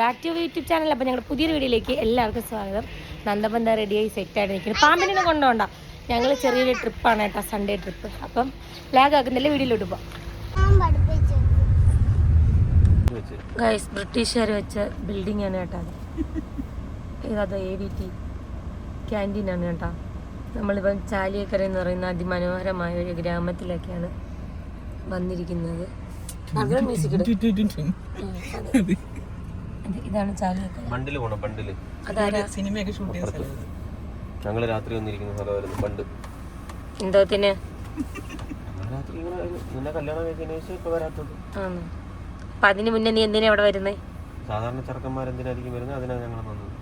Back to YouTube channel അപ്പോൾ ഞങ്ങളുടെ പുതിയൊരു വീഡിയോയിലേക്ക് എല്ലാവർക്കും സ്വാഗതം. നന്ദബന്ധ റെഡിയായി സെറ്റായിട്ട് നിൽക്കുന്നത് പാമ്പിനെ കൊണ്ടുപോണ്ട ഞങ്ങൾ ചെറിയൊരു ട്രിപ്പാണ് കേട്ടോ സൺഡേ ട്രിപ്പ് അപ്പം ലാഗ് ആക്കുന്നില്ല വീഡിയോയിലോട്ട് ഗൈസ് ബ്രിട്ടീഷുകാർ വെച്ച ബിൽഡിംഗ് ആണ് കേട്ടോ അത്. ഇതത് എ വി ടി ക്യാന്റീനാണ് കേട്ടോ. നമ്മളിപ്പം ചാലിയക്കര എന്ന് പറയുന്ന അതിമനോഹരമായ ഒരു ഗ്രാമത്തിലൊക്കെയാണ് വന്നിരിക്കുന്നത്. മ്യൂസിക് ഇതാണ് ബണ്ടിൽ പോണം ബണ്ടിൽ. സിനിമയൊക്കെ ഷൂട്ട് ചെയ്ത സ്ഥലം ഞങ്ങൾ രാത്രി വന്നിരിക്കുന്ന സ്ഥലമായിരുന്നു പണ്ട് എന്തോത്തിന് രാത്രി ഇങ്ങനെ നിന്നെ കല്യാണം കഴിച്ചതിന് ശേഷം ഇപ്പൊ വരാത്തത്. ആണോ അപ്പൊ അതിന് മുന്നേ നീ എന്തിനാ ഇവിടെ വരുന്നേ? സാധാരണ വരുന്നത്? അതിനാണ് ഞങ്ങൾ വന്നത്.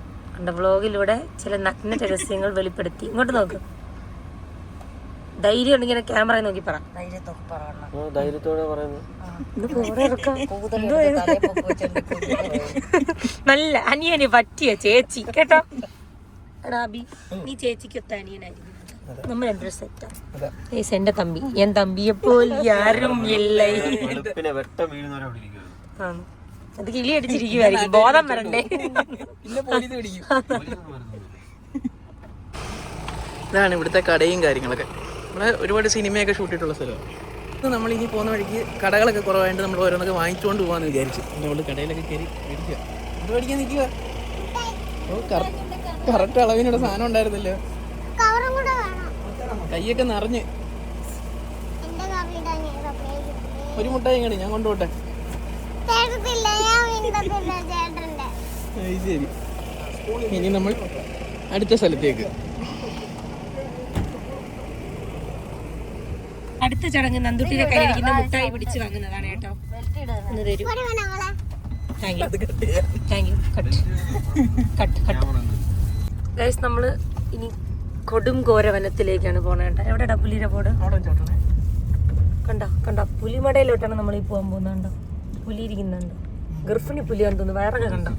വ്ളോഗിലൂടെ ചില നഗ്ന രഹസ്യങ്ങൾ വെളിപ്പെടുത്തി. ഇങ്ങോട്ട് നോക്ക്. ധൈര്യം ഉണ്ടെങ്കിൽ ക്യാമറ നോക്കി പറ. ധൈര്യത്തോടെ? നല്ല അനിയന് പറ്റിയ ചേച്ചി കേട്ടോ? നീ ചേച്ചിക്കൊത്ത അനിയനായിരിക്കും. നമ്മൾ സെറ്റാ. ഏസ് എന്റെ തമ്പി. ഞാൻ തമ്പിയെ പോൽ യാരും ഇല്ല. അത് കിളി അടിച്ചിരിക്കുവായിരിക്കും. ബോധം വരണ്ടേ? ഇതാണ് ഇവിടുത്തെ കടയും കാര്യങ്ങളൊക്കെ. ഇവിടെ ഒരുപാട് സിനിമയൊക്കെ ഷൂട്ടിട്ടുള്ള സ്ഥലമാണ്. നമ്മൾ ഇനി പോകുന്ന വഴിക്ക് കടകളൊക്കെ കുറവായിട്ട് നമ്മൾ ഓരോന്നൊക്കെ വാങ്ങിച്ചുകൊണ്ട് പോകാന്ന് വിചാരിച്ചു. നമ്മൾ കടയിലൊക്കെ കയറി മേടിക്കുക ഇത് മേടിക്കാൻ നിൽക്കുക ഓ കറക്റ്റ് അളവിനുള്ള സാധനം ഉണ്ടായിരുന്നല്ലോ. കൈയൊക്കെ നിറഞ്ഞ്. ഒരു മുട്ടായി ഇങ്ങോട്ട് ഞാൻ കൊണ്ടുപോട്ടെ? ശരി. ഇനി നമ്മൾ അടുത്ത സ്ഥലത്തേക്ക്. അടുത്ത ചടങ്ങ് നന്ദുട്ടിയുടെ കയ്യിലിരിക്കുന്ന മുട്ടായി പിടിച്ച് വാങ്ങുന്നതാണ് കേട്ടോ. ഒന്ന് തരും. Thank you thank you cut cut cut guys നമ്മൾ ഇനി കൊടും ഘോര വനത്തിലേക്കാണ് പോണേ കേട്ടോ. എവിടെ പുലിയുടെ പോട്? കണ്ടോ കണ്ടോ? പുലിമടയിലോട്ടാണ് നമ്മൾ ഈ പോകാൻ പോകുന്നത് കണ്ടോ? പുലി ഇരിക്കുന്നുണ്ട്. ഗർഭിണി പുലിയാന്ന് തോന്നുന്നു. വയറൊക്കെ കണ്ടോ?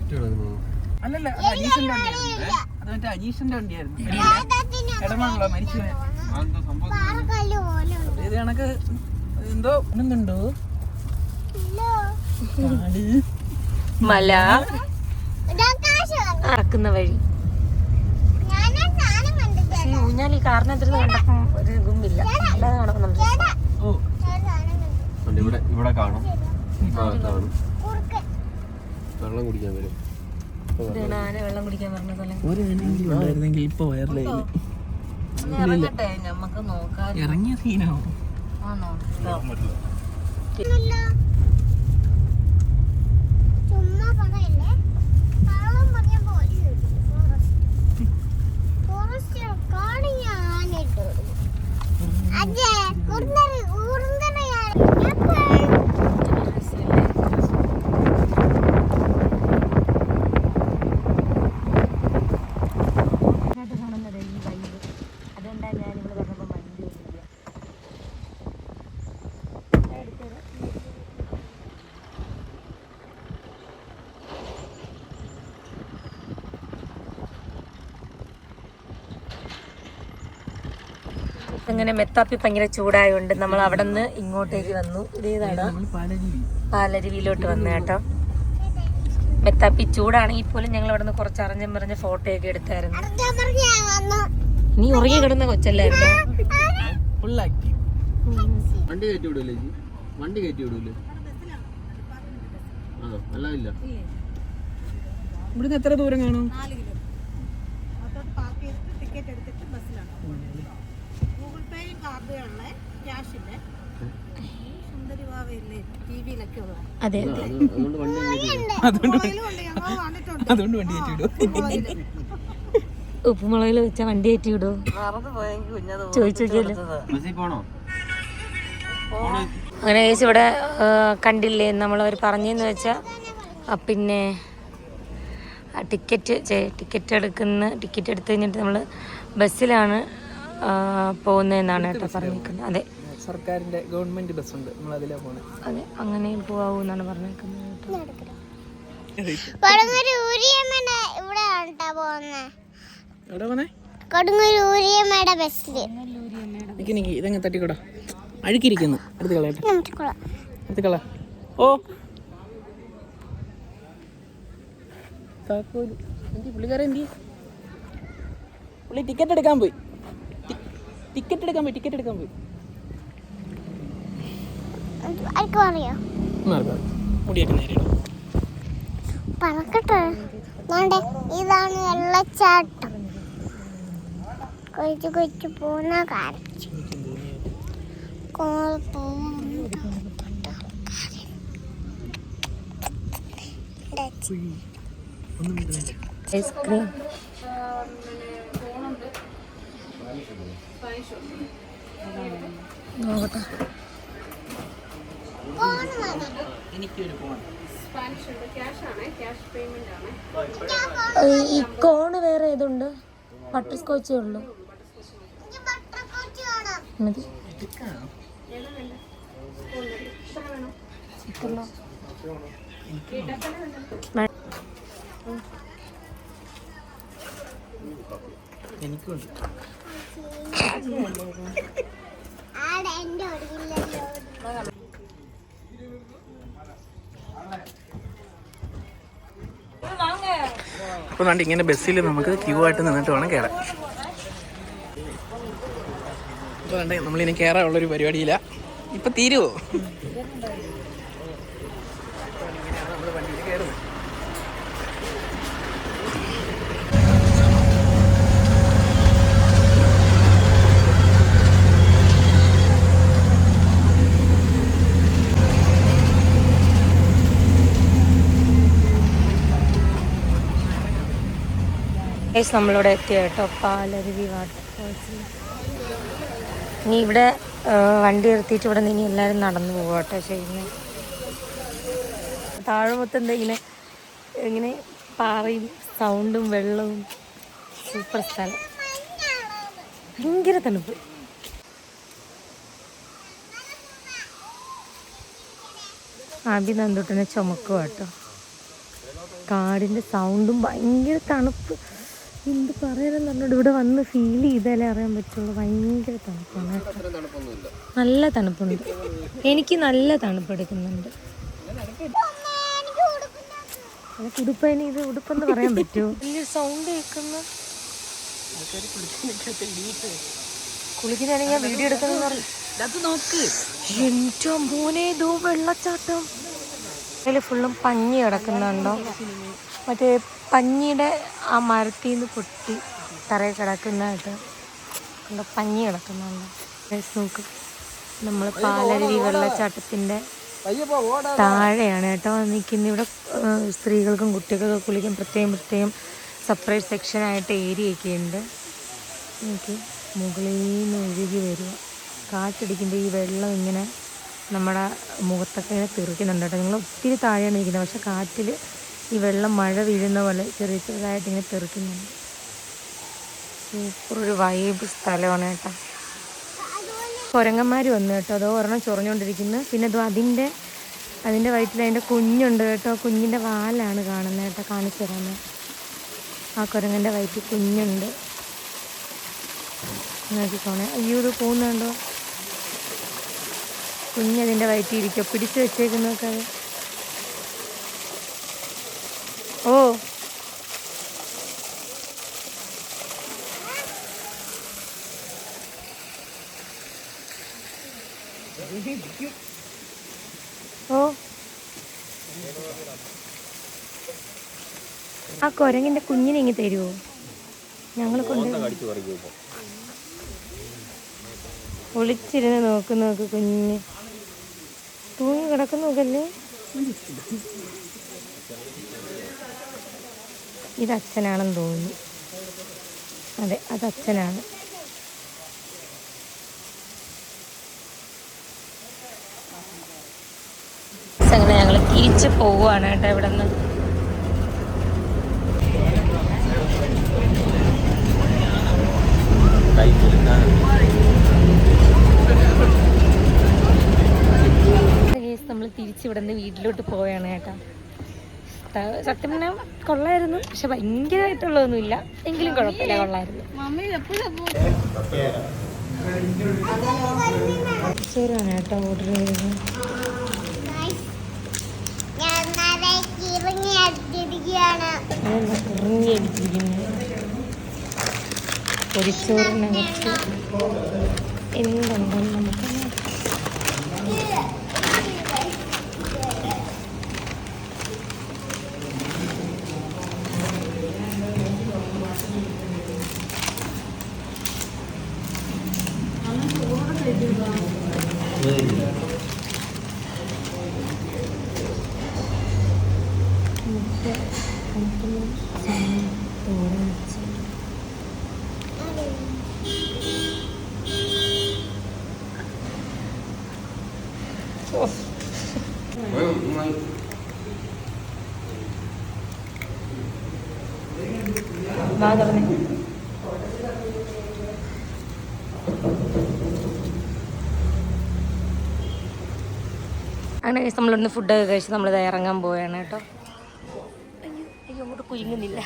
അല്ലല്ല അജീഷിന്റെ വണ്ടിയായിരുന്നു. അത് മറ്റേ അജീഷിന്റെ വണ്ടിയായിരുന്നു. മരിച്ചു ഇത് കണക്ക് എന്തോ ഒന്നുണ്ടോ മല. അറക്കുന്ന വഴി. കണ്ടിട്ട് ഈ കാറിന് കണ്ടപ്പം ഒരു ഗുമ്മില്ല. അല്ലാതെ കാണുമ്പോൾ നമുക്ക് ഓ. ഞാൻ സാധനം കണ്ടു ഉണ്ട്, ഇവിടെ ഇവിടെ കാണും. ആ കാണും. കുറുക്കൻ വെള്ളം കുടിക്കാൻ വരും. ഇതാണ് ആന വെള്ളം കുടിക്കാൻ പറഞ്ഞ സ്ഥലം ഒരു ഇപ്പൊ വയറിലായി നമുക്ക് നോക്കാം ഇറങ്ങിയ സീനാവും. ഫോറസ്റ്റ് ഫോറസ്റ്റ് കാട് ഞാൻ അങ്ങനെ മെത്താപ്പി ഭയങ്കര ചൂടായതുകൊണ്ട് നമ്മൾ അവിടെ നിന്ന് ഇങ്ങോട്ടേക്ക് വന്നു. ഇതേതാണ് പാലരുവിയിലോട്ട് വന്നു കേട്ടോ. മെത്താപ്പി ചൂടാണെങ്കിൽ പോലും ഞങ്ങൾ അവിടെ നിന്ന് കുറച്ച് അറിഞ്ഞും പറഞ്ഞ ഫോട്ടോ ഒക്കെ എടുത്തായിരുന്നു. നീ ഉറങ്ങി കിടന്ന കൊച്ചല്ലായിരുന്നു ആക്റ്റീവ് വണ്ടി കയറ്റി വിടൂലേ വണ്ടി കയറ്റി വിടൂലേ? അല്ല ഇവിടുന്ന് എത്ര ദൂരം കാണും? അതെ അത്. അതുകൊണ്ട് വണ്ടി കയറ്റി അതുകൊണ്ട് വണ്ടി ഉപ്പുമുളകിൽ വെച്ച വണ്ടി കയറ്റി വിടും ചോദിച്ചു പോണോ? അങ്ങനെ ചേച്ചി ഇവിടെ കണ്ടില്ലേ കണ്ടില്ലേ? നമ്മളവർ പറഞ്ഞെന്ന് വെച്ചാൽ പിന്നെ ടിക്കറ്റ് ടിക്കറ്റ് എടുക്കുന്ന ടിക്കറ്റ് എടുത്തു കഴിഞ്ഞിട്ട് നമ്മൾ ബസ്സിലാണ് പോകുന്നതെന്നാണ് കേട്ടോ പറഞ്ഞേക്കുന്നത് അതെ. സർക്കാരിന്റെ ഗവൺമെന്റ് ബസ് ഉണ്ട് നമ്മൾ അതിലാ പോണേ? അതെ അങ്ങനെ പോവാന്നാണ് എന്നാണ് പറഞ്ഞേക്കുന്നത് ഇതങ്ങ് തട്ടിക്കൂടാ. അഴുക്കിരിക്കുന്നു. എടുത്ത് കളയട്ടെ എടുത്ത് കള ഓ താക്കോൽ. എന്തി പുള്ളിക്കാരൻ എന്തി? പുള്ളി ടിക്കറ്റ് എടുക്കാൻ പോയി. ടിക്കറ്റ് എടുക്കാൻ പോയി ടിക്കറ്റ് എടുക്കാൻ പോയി. പറക്കട്ടെ. നോണ്ടേ ഇതാണ് വെള്ളച്ചാട്ടം. കൊച്ചു കൊച്ചു പൂന കാണിച്ചു കോൾ പോകുന്ന ഐസ്ക്രീം. നോക്കട്ടെ. ഈ കോണ് വേറെ ഏതുണ്ട്? ബട്ടർ സ്കോച്ചേ ഉള്ളൂ. മതി. എനിക്കുണ്ട്. അപ്പോൾ കണ്ട് ഇങ്ങനെ ബസ്സിൽ നമുക്ക് ക്യൂ ആയിട്ട് നിന്നിട്ട് വേണം കയറാൻ അപ്പോൾ കണ്ട് നമ്മളിനി കയറാനുള്ളൊരു പരിപാടിയില്ല. ഇപ്പൊ തീരുമോ ഗൈസ് നമ്മളിവിടെ എത്തിയ കേട്ടോ? പാലരുവി വാട്ടർ ഫോൾസിൽ ഇനി ഇവിടെ വണ്ടി നിർത്തിയിട്ട് ഇവിടെ നിന്ന് ഇനി എല്ലാവരും നടന്നു പോകട്ടോ കേട്ടോ ചെയ്യുന്നത്. താഴെ മൊത്തം ഇങ്ങനെ ഇങ്ങനെ പാറയും സൗണ്ടും വെള്ളവും സൂപ്പർ സ്ഥലം. ഭയങ്കര തണുപ്പ്. ആദ്യം നന്ദോട്ടനെ ചുമക്കുക കേട്ടോ. കാടിന്റെ സൗണ്ടും ഭയങ്കര തണുപ്പ്. എന്ത് പറയാനെന്ന് പറഞ്ഞോട് ഇവിടെ വന്ന് ഫീൽ ചെയ്താലേ അറിയാൻ പറ്റുള്ളൂ. ഭയങ്കര തണുപ്പാണ് നല്ല തണുപ്പുണ്ട്. എനിക്ക് നല്ല തണുപ്പ് എടുക്കുന്നുണ്ട്. അതൊക്കെ ഉടുപ്പതിന് ഇത് ഉടുപ്പെന്ന് പറയാൻ പറ്റുമോ വലിയൊരു സൗണ്ട് കേൾക്കുന്ന കുളിക്കുന്നതാണെങ്കിൽ ഞാൻ വീഡിയോ എടുക്കുന്ന അത് നോക്ക്. എന്റെ മോനെ ഇതോ വെള്ളച്ചാട്ടം. അതിൽ ഫുള്ളും പഞ്ഞി കിടക്കുന്നുണ്ടോ? മറ്റേ പഞ്ഞിയുടെ ആ മരത്തിൽ നിന്ന് പൊട്ടി തറയിൽ കിടക്കുന്നതായിട്ട് കണ്ടോ? പഞ്ഞി കിടക്കുന്നുണ്ട് നോക്ക്. നമ്മൾ പാലരുവി വെള്ളച്ചാട്ടത്തിന്റെ താഴെയാണ് കേട്ടോ നിൽക്കുന്ന ഇവിടെ സ്ത്രീകൾക്കും കുട്ടികൾക്കും കുളിക്കാൻ പ്രത്യേകം പ്രത്യേകം സെപ്പറേറ്റ് സെക്ഷനായിട്ട് ഏരിയ ഒക്കെ ഉണ്ട്. എനിക്ക് മുകളിൽ നിന്ന് ഒഴുകി വരിക. കാറ്റടിക്കുമ്പോൾ ഈ വെള്ളം ഇങ്ങനെ നമ്മുടെ മുഖത്തൊക്കെ ഇങ്ങനെ തെറിക്കുന്നുണ്ട് കേട്ടോ. നിങ്ങൾ ഒത്തിരി താഴെയാണ് നിൽക്കുന്നത്. പക്ഷേ കാറ്റിൽ ഈ വെള്ളം മഴ വീഴുന്ന പോലെ ചെറിയ ചെറുതായിട്ട് ഇങ്ങനെ തെറിക്കുന്നുണ്ട്. സൂപ്പർ ഒരു വൈബ് സ്ഥലമാണ് കേട്ടോ. കുരങ്ങന്മാർ വന്നു കേട്ടോ. അതോ ഒരെണ്ണം ചൊറഞ്ഞുകൊണ്ടിരിക്കുന്നു. പിന്നെ അതോ അതിന്റെ അതിന്റെ വയറ്റിൽ അതിന്റെ കുഞ്ഞുണ്ട് കേട്ടോ. കുഞ്ഞിന്റെ വാലാണ് കാണുന്നത് കേട്ടോ. കാണിച്ചു തരാമെന്ന് ആ കുരങ്ങന്റെ വയറ്റിൽ കുഞ്ഞുണ്ട്. നോക്കിക്കോണേ അയ്യോ ഇത് പോകുന്നുണ്ടോ കുഞ്ഞതിന്റെ വയറ്റിൽ ഇരിക്കുക പിടിച്ചു വെച്ചേക്കുന്നൊക്കെ അത്. ഓ. ഓ. ആ കുരങ്ങിന്റെ കുഞ്ഞിനെ ഇങ്ങനെ തരുമോ ഞങ്ങൾ കൊണ്ട് ഒളിച്ചിരുന്ന് നോക്ക് നോക്ക് കുഞ്ഞ്. തൂങ്ങി കിടക്കുന്നു നോക്കല്ലേ ഇത് അച്ഛനാണെന്ന് തോന്നുന്നു. അതെ അത് അച്ഛനാണ് ഞങ്ങൾ തിരിച്ച് പോവുകയാണ് കേട്ടോ ഇവിടെ നിന്ന് നമ്മൾ തിരിച്ച് ഇവിടെ നിന്ന് വീട്ടിലോട്ട് പോവുകയാണ് കേട്ടോ. സത്യം പറഞ്ഞാൽ കൊള്ളായിരുന്നു. പക്ഷെ ഭയങ്കരമായിട്ടുള്ളതൊന്നുമില്ല. എങ്കിലും കുഴപ്പമില്ല കൊള്ളായിരുന്നു. ശരിയാണ് കേട്ടോ ഓർഡർ ചെയ്തത്. പൊരിച്ചോറിനകത്ത് എന്തുണ്ടെന്ന് നമുക്ക് കഴിച്ച് നമ്മളിവിടുന്ന് ഫുഡൊക്കെ കഴിച്ച് നമ്മൾ ഇറങ്ങാൻ പോവുകയാണ് കേട്ടോ. അങ്ങോട്ട് കുലുങ്ങുന്നില്ല.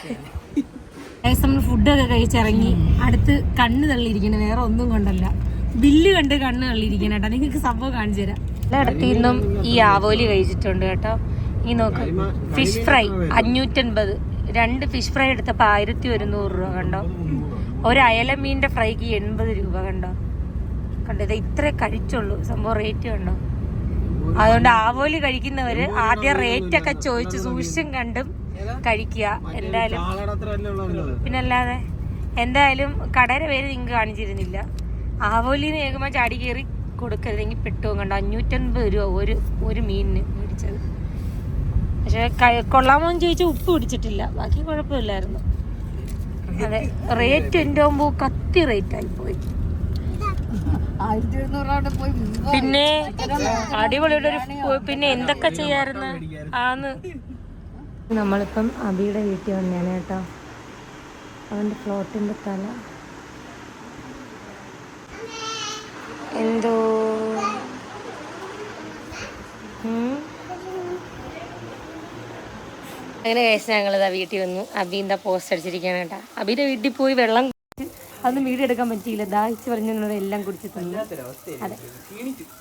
ഏകദേശം നമ്മൾ ഫുഡൊക്കെ കഴിച്ചിറങ്ങി അടുത്ത് കണ്ണ് തള്ളിയിരിക്കണം വേറെ ഒന്നും കൊണ്ടല്ല. ബില്ല് കണ്ട് കണ്ണ് തള്ളിയിരിക്കണം കേട്ടോ. നിങ്ങൾക്ക് സംഭവം കാണിച്ചു തരാം. എല്ലായിടത്തു നിന്നും ഈ ആവോലി കഴിച്ചിട്ടുണ്ട് കേട്ടോ. ഈ നോക്ക് ഫിഷ് ഫ്രൈ അഞ്ഞൂറ്റൻപത്. രണ്ട് ഫിഷ് ഫ്രൈ എടുത്തപ്പോൾ ആയിരത്തി ഒരുന്നൂറ് രൂപ കണ്ടോ? ഒരു അയല മീനിന്റെ ഫ്രൈക്ക് എൺപത് രൂപ കണ്ടോ? കണ്ടോ ഇത് ഇത്രേ കഴിച്ചുള്ളൂ. സംഭവം റേറ്റ് കണ്ടോ? അതുകൊണ്ട് ആവോലി കഴിക്കുന്നവര് ആദ്യം റേറ്റ് ഒക്കെ ചോദിച്ചു സൂക്ഷിച്ചും കണ്ടും കഴിക്കുക. എന്തായാലും പിന്നല്ലാതെ എന്തായാലും കടയുടെ പേര് നിങ്ങൾക്ക് കാണിച്ചിരുന്നില്ല. ആവോലിന്ന് കേൾക്കുമ്പോൾ ചാടി കയറി കൊടുക്കരുതെങ്കിൽ പെട്ടുപോകും കണ്ടോ? അഞ്ഞൂറ്റൻപത് രൂപ ഒരു ഒരു മീനിന് മേടിച്ചത്. പക്ഷെ കൊള്ളാമോ എന്ന് ചോദിച്ചാൽ ഉപ്പ് പിടിച്ചിട്ടില്ല. ബാക്കി കുഴപ്പമില്ലായിരുന്നു. അതെ റേറ്റ് എന്റെ ആകുമ്പോൾ കത്തി റേറ്റ് ആയി പോയി. പിന്നെ അടിപൊളിയുടെ ഒരു പിന്നെ എന്തൊക്കെ ചെയ്യാറുന്ന് ആന്ന്. നമ്മളിപ്പം അബിയുടെ വീട്ടിൽ വന്നേനെ കേട്ടോ. അവന്റെ ഫ്ലോട്ടിന്റെ തല. എന്തോ. അങ്ങനെ കഴിച്ച് ഞങ്ങളിതാ വീട്ടിൽ വന്നു. അബീന്റെ പോസ്റ്റ് അടിച്ചിരിക്കുകയാണ് കേട്ടോ. അബിയുടെ വീട്ടിൽ പോയി വെള്ളം അതൊന്നും വീഡിയോ എടുക്കാൻ പറ്റിയില്ല. ദാഹിച്ച് പറഞ്ഞതിനോട് എല്ലാം കുടിച്ച് തന്നു. അതെ.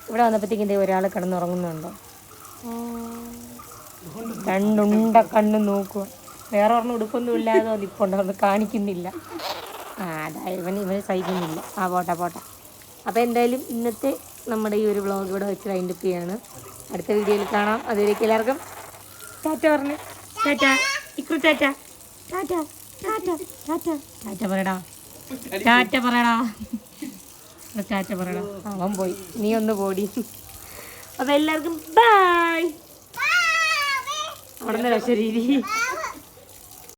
ഇവിടെ വന്നപ്പോഴത്തേക്കും ഇതേ ഒരാൾ കിടന്നുറങ്ങുന്നുണ്ടോ. രണ്ടുണ്ട കണ്ണ് നോക്കുക വേറെ ഒരെണ്ണം ഉടുപ്പൊന്നും ഇല്ലാതെ നിൽപ്പുണ്ട് അത് കാണിക്കുന്നില്ല. ആ അതാ ഇവൻ ഇവന് സഹിക്കുന്നില്ല. ആ പോട്ടെ പോട്ടെ. അപ്പോൾ എന്തായാലും ഇന്നത്തെ നമ്മുടെ ഈ ഒരു വ്ളോഗ് ഇവിടെ വെച്ച് വൈൻഡ് അപ്പ് ചെയ്യാണ്. അടുത്ത വീഡിയോയിൽ കാണാം. അതുവരേക്ക് എല്ലാവർക്കും ടാറ്റ പറഞ്ഞു. ടാറ്റ. ഇക്കു ടാറ്റ. ടാറ്റ. ടാറ്റ. ടാറ്റ. ടാറ്റ പറയടാ ടാറ്റ പറയടാ. ടാറ്റ പറയടാ. അവൻ പോയി. നീ ഒന്ന് പോടി. അപ്പോൾ എല്ലാവർക്കും ബൈ അവിടെ നിന്ന് ശരി